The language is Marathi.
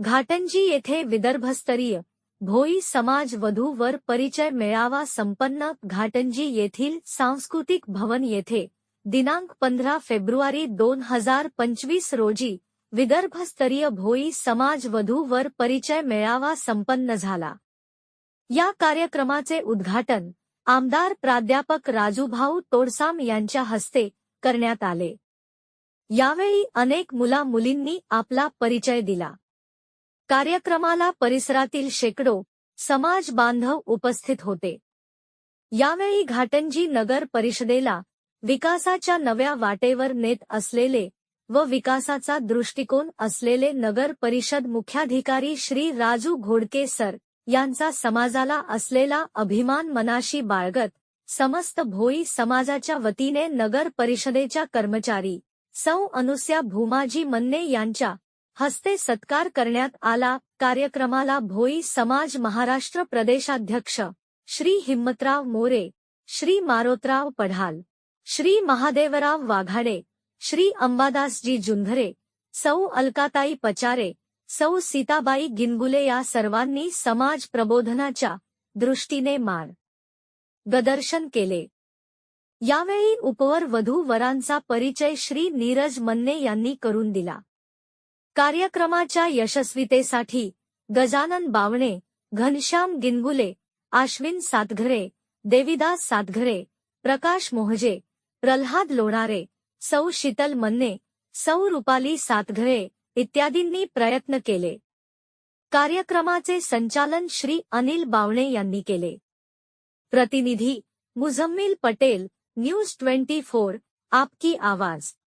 घाटंजी येथे विदर्भस्तरीय भोई समाज वधू वर परिचय मेळावा संपन्न. घाटंजी येथील सांस्कृतिक भवन येथे दिनांक पंधरा फेब्रुवारी दोन हजार पंचवीस रोजी विदर्भस्तरीय भोई समाज वधू वर परिचय मेळावा संपन्न झाला. या कार्यक्रमाचे उद्घाटन आमदार प्राध्यापक राजूभाऊ तोडसाम यांच्या हस्ते करण्यात आले. यावेळी अनेक मुला मुलींनी आपला परिचय दिला. कार्यक्रमाला परिसरातील शेकडो समाज बांधव उपस्थित होते. यावेळी घाटंजी नगर परिषदेला विकासाच्या नव्या वाटेवर नेत असलेले व विकासाचा दृष्टिकोन असलेले नगर परिषद मुख्याधिकारी श्री राजू घोडके सर यांचा समाजाला असलेला अभिमान मनाशी बाळगत समस्त भोई समाजाच्या वतीने नगर परिषदेच्या कर्मचारी सौ अनुस्या भूमाजी मन्ने यांच्या हस्ते सत्कार करण्यात आला. कार्यक्रमाला भोई समाज महाराष्ट्र प्रदेशाध्यक्ष श्री हिम्मतराव मोरे श्री मारोतराव पढाल श्री महादेवराव वाघाडे श्री अंबादासजी जुंधरे सौ अलकाताई पचारे सौ सीताबाई गिनगुले या सर्वांनी समाज प्रबोधनाच्या दृष्टीने मार गदर्शन केले. यावेळी उपवर वधू वरांचा परिचय श्री नीरज मन्ने यांनी करून दिला. कार्यक्रमाच्या यशस्वीतेसाठी गजानन बावणे घनश्याम गिनगुले आश्विन सातघरे देविदास सातघरे प्रकाश मोहजे प्रल्हाद लोणारे सौ शीतल मन्ने सौ रुपाली सातघरे इत्यादींनी प्रयत्न केले. कार्यक्रमाचे संचालन श्री अनिल बावणे यांनी केले. प्रतिनिधी Muzammil Patel news twenty four आपकी आवाज.